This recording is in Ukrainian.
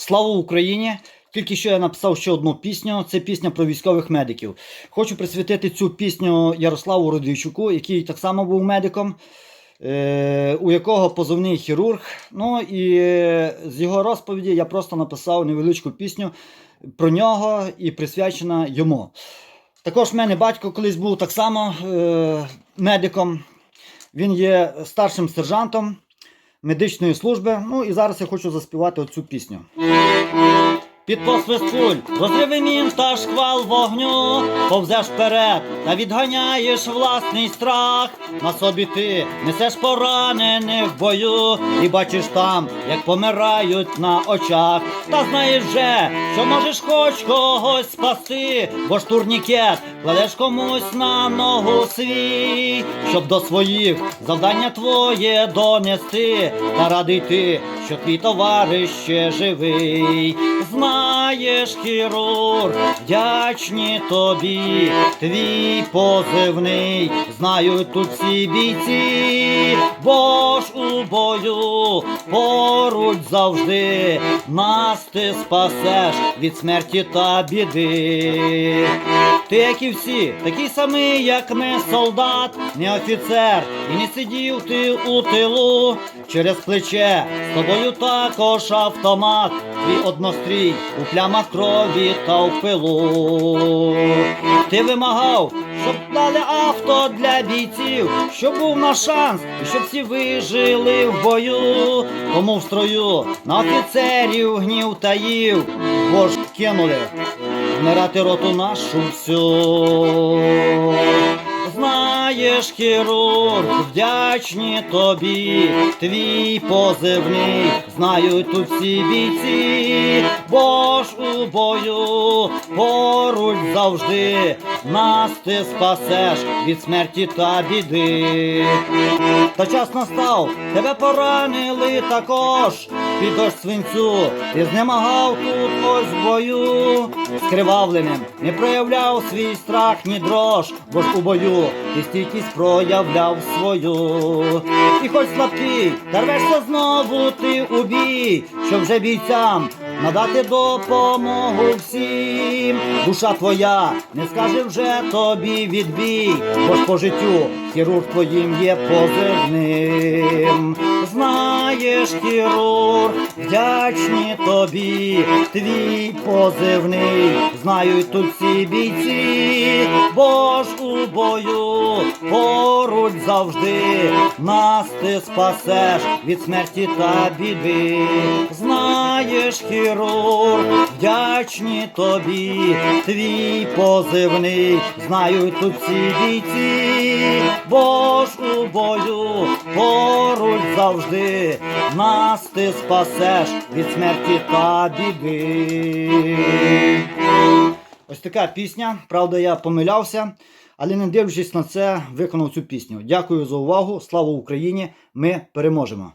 Слава Україні! Тільки що я написав ще одну пісню. Це пісня про військових медиків. Хочу присвятити цю пісню Ярославу Родійчуку, який так само був медиком, е, у якого позовний хірург. Ну і е, з його розповіді я просто написав невеличку пісню про нього і присвячена йому. Також в мене батько колись був так само е, медиком. Він є старшим сержантом медичної служби. Ну і зараз я хочу заспівати оцю пісню. Під посвист куль, розриви мін та шквал вогню, повзеш вперед та відганяєш власний страх. На собі ти несеш поранених в бою, і бачиш там, як помирають на очах. Та знаєш вже, що можеш хоч когось спасти, бо ж турнікет кладеш комусь на ногу свій, щоб до своїх завдання твоє донести, та радий ти, що твій товариш ще живий. Знаєш, хірург, вдячні тобі, твій позивний, знають тут всі бійці, бо ж у бою поруч завжди нас ти спасеш від смерті та біди. Ти, як і всі, такий самий, як ми, солдат, не офіцер, і не сидів ти у тилу через плече, з тобою також автомат, твій однострій у плямах крові та в пилу. Ти вимагав, щоб дали авто для бійців, щоб був на шанс, і щоб всі вижили в бою. Тому в строю на офіцерів гнів таїв, бо ж кинули вмирати роту нашу всю. Знаєш, хірург, вдячні тобі, твій позивний, знають тут всі бійці, бо ж у бою поруч завжди нас ти спасеш від смерті та біди. Та час настав, тебе поранили також, під дощ свинцю, ти знемагав тут бою, скривавленим, не проявляв свій страх, ні дрож, бо ж у бою ти стійкість проявляв свою. І хоч слабкий, та рвешся знову ти у бій, що вже бійцям надати допомогу всім. Душа твоя не скаже вже тобі відбій, бо ж по життю хірург твоїм є позивним. Знаєш, хірург, вдячні тобі, твій позивний, знають тут всі бійці, бо ж у бою поруч завжди нас ти спасеш від смерті та біди. Знаєш, хірург, вдячні тобі, твій позивний, знають тут всі бійці, бо ж у бою поруч завжди нас ти спасеш від смерті та біди. Ось така пісня. Правда, я помилявся, але не дивлячись на це, виконав цю пісню. Дякую за увагу. Слава Україні! Ми переможемо!